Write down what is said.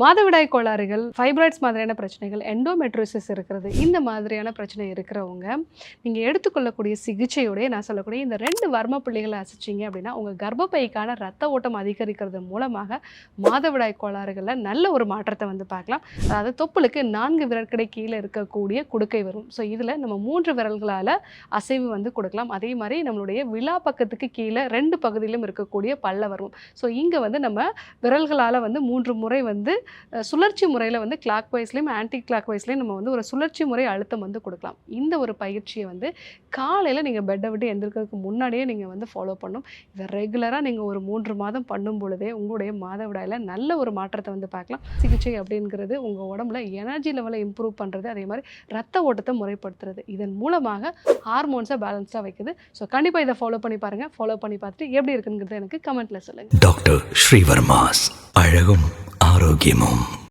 மாதவிடாய் கோளாறுகள் ஃபைப்ராய்ட்ஸ் மாதிரியான பிரச்சனைகள் எண்டோமெட்ரோசிஸ் இருக்கிறது. இந்த மாதிரியான பிரச்சனை இருக்கிறவங்க நீங்கள் எடுத்துக்கொள்ளக்கூடிய சிகிச்சையோடய நான் சொல்லக்கூடிய இந்த ரெண்டு வர்ம பிள்ளைகளை அசைச்சிங்க அப்படின்னா உங்கள் கர்ப்பப்பைக்கான ரத்த ஓட்டம் அதிகரிக்கிறது மூலமாக மாதவிடாய் கோளாறுகளில் நல்ல ஒரு மாற்றத்தை வந்து பார்க்கலாம். அதாவது தொப்புளுக்கு நான்கு விரல்கடை கீழே இருக்கக்கூடிய குடுக்கை வரும். ஸோ இதில் நம்ம மூன்று விரல்களால் அசைவு வந்து கொடுக்கலாம். அதே மாதிரி நம்மளுடைய விழா பக்கத்துக்கு கீழே ரெண்டு பகுதியிலும் இருக்கக்கூடிய பல்ல வரும். ஸோ இங்கே வந்து நம்ம விரல்களால் வந்து மூன்று முறை வந்து சுழற்சி முறையில் வந்து கிளாக் வைஸ்லேயும் ஆன்டி கிளாக் வைஸ்லேயும் நம்ம வந்து ஒரு சுழற்சி முறை அழுத்தம் வந்து கொடுக்கலாம். இந்த ஒரு பயிற்சியை வந்து காலையில் நீங்கள் பெட்டை விட்டு எந்திரிக்கிறதுக்கு முன்னாடியே நீங்கள் வந்து ஃபாலோ பண்ணும். இதை ரெகுலராக நீங்கள் ஒரு மூன்று மாதம் பண்ணும் பொழுதே உங்களுடைய மாதவிடாயில் நல்ல ஒரு மாற்றத்தை வந்து பார்க்கலாம். சிகிச்சை அப்படிங்கிறது உங்கள் உடம்புல எனர்ஜி லெவலை இம்ப்ரூவ் பண்ணுறது அதே மாதிரி ரத்த ஓட்டத்தை முறைப்படுத்துறது. இதன் மூலமாக ஹார்மோன்ஸை பேலன்ஸாக வைக்குது. ஸோ கண்டிப்பாக இதை ஃபாலோ பண்ணி பாருங்கள் ஃபாலோ பண்ணி பார்த்துட்டு எப்படி இருக்குங்கிறத எனக்கு கமெண்ட்டில் சொல்லுங்கள் டாக்டர் ஸ்ரீவர்மாஸ் அழகும். ആരോഗ്യവും